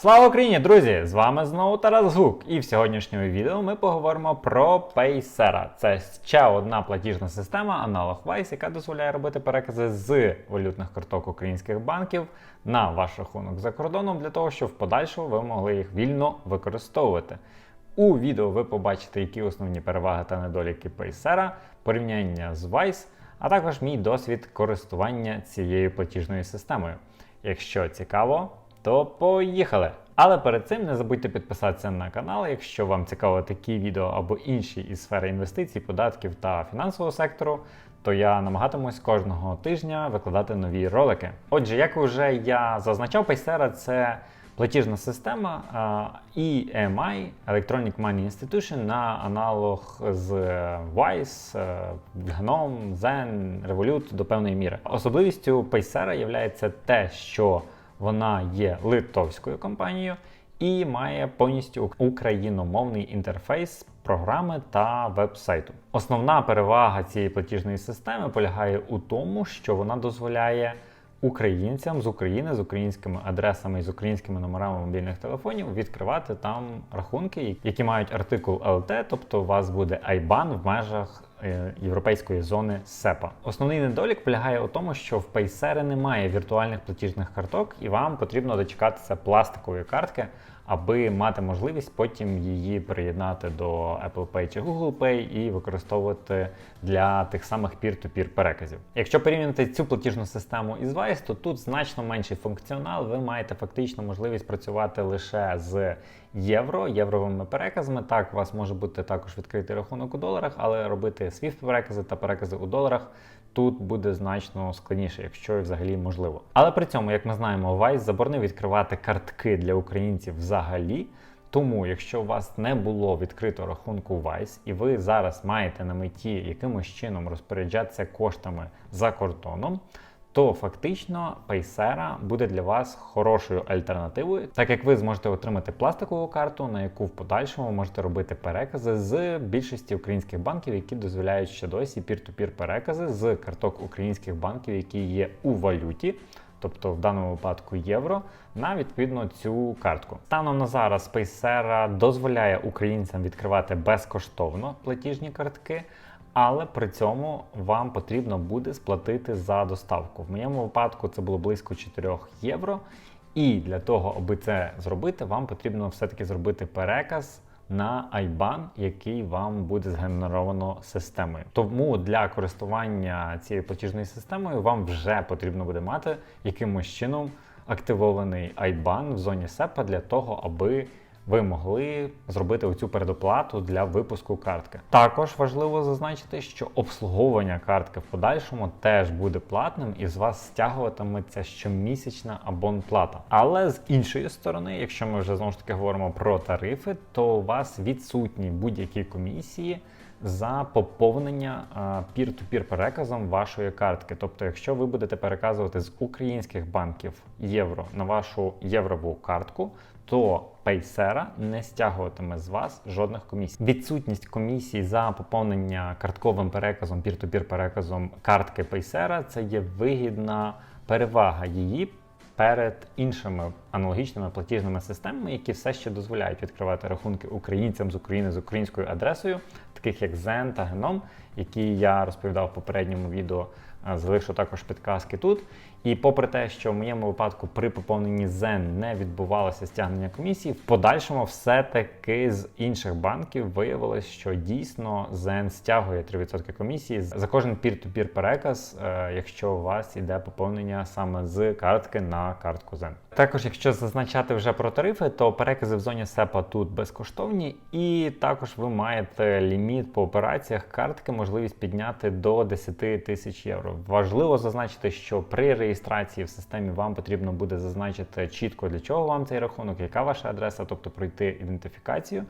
Слава Україні, друзі! З вами знову Тарас Гук. І в сьогоднішньому відео ми поговоримо про Paysera. Це ще одна платіжна система, аналог Wise, яка дозволяє робити перекази з валютних карток українських банків на ваш рахунок за кордоном для того, щоб в подальшому ви могли їх вільно використовувати. У відео ви побачите, які основні переваги та недоліки Paysera, порівняння з Wise, а також мій досвід користування цією платіжною системою. Якщо цікаво, то поїхали! Але перед цим не забудьте підписатися на канал, якщо вам цікаво такі відео або інші із сфери інвестицій, податків та фінансового сектору, то я намагатимусь кожного тижня викладати нові ролики. Отже, як вже я зазначав, Paysera – це платіжна система EMI Electronic Money Institution на аналог з Wise, е, Gnome, Zen, Revolut до певної міри. Особливістю Paysera є те, що вона є литовською компанією і має повністю україномовний інтерфейс програми та веб-сайту. Основна перевага цієї платіжної системи полягає у тому, що вона дозволяє українцям з України з українськими адресами і з українськими номерами мобільних телефонів відкривати там рахунки, які мають артикул LT, тобто у вас буде IBAN в межах європейської зони SEPA. Основний недолік полягає у тому, що в Paysera немає віртуальних платіжних карток, і вам потрібно дочекатися пластикової картки, аби мати можливість потім її приєднати до Apple Pay чи Google Pay і використовувати для тих самих peer-to-peer переказів. Якщо порівняти цю платіжну систему із Wise, то тут значно менший функціонал. Ви маєте фактично можливість працювати лише з євро, євровими переказами. Так, у вас може бути також відкритий рахунок у доларах, але робити SWIFT перекази та перекази у доларах. Тут буде значно складніше, якщо і взагалі можливо. Але при цьому, як ми знаємо, Vice заборонив відкривати картки для українців взагалі. Тому, якщо у вас не було відкрито рахунку Vice, і ви зараз маєте на меті якимось чином розпоряджатися коштами за кордоном, то фактично Paysera буде для вас хорошою альтернативою, так як ви зможете отримати пластикову карту, на яку в подальшому можете робити перекази з більшості українських банків, які дозволяють ще досі пір-ту-пір перекази з карток українських банків, які є у валюті. Тобто в даному випадку євро, на відповідно цю картку. Станом на зараз Paysera дозволяє українцям відкривати безкоштовно платіжні картки, але при цьому вам потрібно буде сплатити за доставку. В моєму випадку це було близько 4 євро. І для того, аби це зробити, вам потрібно все-таки зробити переказ на IBAN, який вам буде згенеровано системою. Тому для користування цією платіжною системою вам вже потрібно буде мати якимось чином активований IBAN в зоні SEPA для того, аби ви могли зробити оцю передоплату для випуску картки. Також важливо зазначити, що обслуговування картки в подальшому теж буде платним і з вас стягуватиметься щомісячна абонплата. Але з іншої сторони, якщо ми вже знову ж таки говоримо про тарифи, то у вас відсутні будь-які комісії. За поповнення пір-ту-пір переказом вашої картки. Тобто, якщо ви будете переказувати з українських банків євро на вашу єврову картку, то Пейсера не стягуватиме з вас жодних комісій. Відсутність комісій за поповнення картковим переказом, пір-то-пір переказом картки Пейсера – це є вигідна перевага її. Перед іншими аналогічними платіжними системами, які все ще дозволяють відкривати рахунки українцям з України з українською адресою, таких як Zen та Genom, які я розповідав в попередньому відео, залишу також підказки тут. І попри те, що в моєму випадку при поповненні Zen не відбувалося стягнення комісії, в подальшому все-таки з інших банків виявилось, що дійсно Zen стягує 3% комісії за кожен пір-ту-пір переказ, е, якщо у вас іде поповнення саме з картки на картку Zen. Також, якщо зазначати вже про тарифи, то перекази в зоні СЕПА тут безкоштовні, і також ви маєте ліміт по операціях картки, можливість підняти до 10 тисяч євро. Важливо зазначити, що при реєстрації в системі вам потрібно буде зазначити чітко для чого вам цей рахунок, яка ваша адреса, тобто пройти ідентифікацію.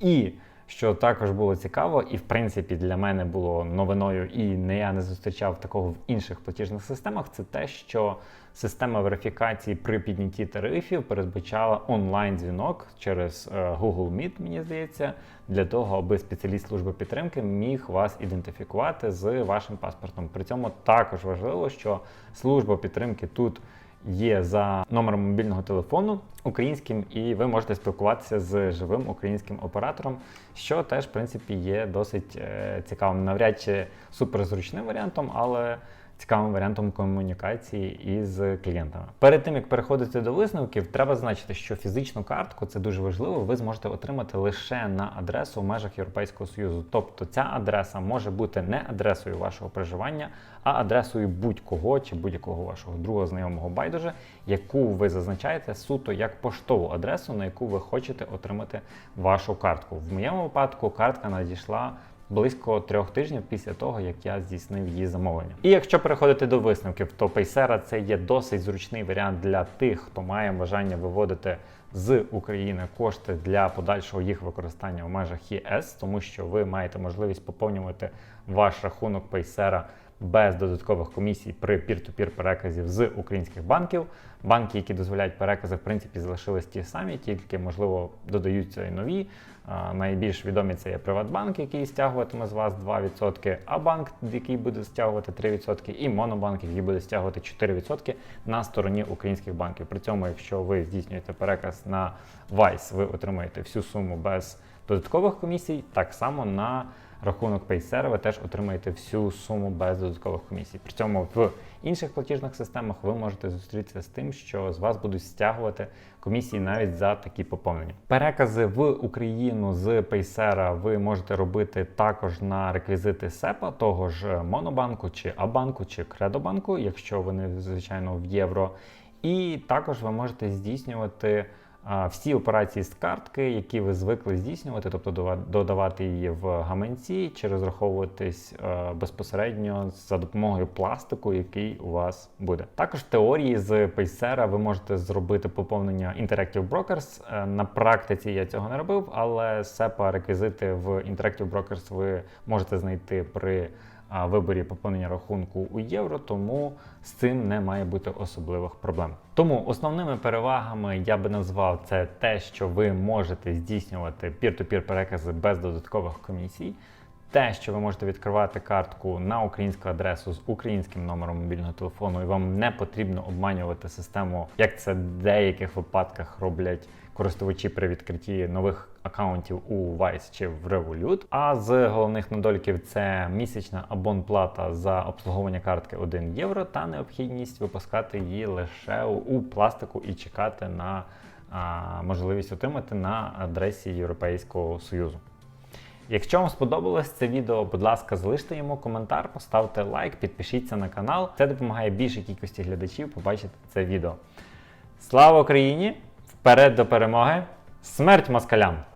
І що також було цікаво, і в принципі для мене було новиною, і не я не зустрічав такого в інших платіжних системах. Це те, що система верифікації при піднятті тарифів передбачала онлайн-дзвінок через е, Google Meet, мені здається, для того, аби спеціаліст служби підтримки міг вас ідентифікувати з вашим паспортом. При цьому також важливо, що служба підтримки тут є за номером мобільного телефону українським, і ви можете спілкуватися з живим українським оператором, що теж, в принципі, є досить е, цікавим. Навряд чи суперзручним варіантом, але цікавим варіантом комунікації із клієнтами. Перед тим як переходити до висновків, треба значити, що фізичну картку це дуже важливо. Ви зможете отримати лише на адресу в межах Європейського Союзу. Тобто ця адреса може бути не адресою вашого проживання, а адресою будь-кого чи будь-якого вашого другого знайомого байдуже, яку ви зазначаєте суто як поштову адресу, на яку ви хочете отримати вашу картку. В моєму випадку картка надійшла близько трьох тижнів після того, як я здійснив її замовлення. І якщо переходити до висновків, то Paysera це є досить зручний варіант для тих, хто має бажання виводити з України кошти для подальшого їх використання в межах ЄС, тому що ви маєте можливість поповнювати ваш рахунок Paysera без додаткових комісій при пір-ту-пір переказів з українських банків. Банки, які дозволяють перекази, в принципі, залишились ті самі, тільки можливо додаються і нові. Найбільш відомі це є Приватбанк, який стягуватиме з вас 2%, а банк, який буде стягувати 3%, і Монобанк, який буде стягувати 4% на стороні українських банків. При цьому, якщо ви здійснюєте переказ на Vice, ви отримаєте всю суму без додаткових комісій, так само на рахунок Paysera ви теж отримаєте всю суму без додаткових комісій. При цьому в інших платіжних системах ви можете зустрітися з тим, що з вас будуть стягувати комісії навіть за такі поповнення. Перекази в Україну з Paysera ви можете робити також на реквізити СЕПа, того ж Монобанку, чи Абанку, чи Кредобанку, якщо вони звичайно в євро. І також ви можете здійснювати всі операції з картки, які ви звикли здійснювати, тобто додавати її в гаманці чи розраховуватись е, безпосередньо за допомогою пластику, який у вас буде. Також в теорії з Paysera ви можете зробити поповнення Interactive Brokers. Е, На практиці я цього не робив, але SEPA реквізити в Interactive Brokers ви можете знайти при виборі поповнення рахунку у євро, тому з цим не має бути особливих проблем. Тому основними перевагами я би назвав це те, що ви можете здійснювати пір-то-пір перекази без додаткових комісій. Те, що ви можете відкривати картку на українську адресу з українським номером мобільного телефону, і вам не потрібно обманювати систему, як це в деяких випадках роблять користувачі при відкритті нових акаунтів у Vice чи в Revolut. А з головних недоліків це місячна абонплата за обслуговування картки 1 євро та необхідність випускати її лише у пластику і чекати на а, можливість отримати на адресі Європейського Союзу. Якщо вам сподобалось це відео, будь ласка, залиште йому коментар, поставте лайк, підпишіться на канал. Це допомагає більшій кількості глядачів побачити це відео. Слава Україні! Вперед до перемоги! Смерть москалям!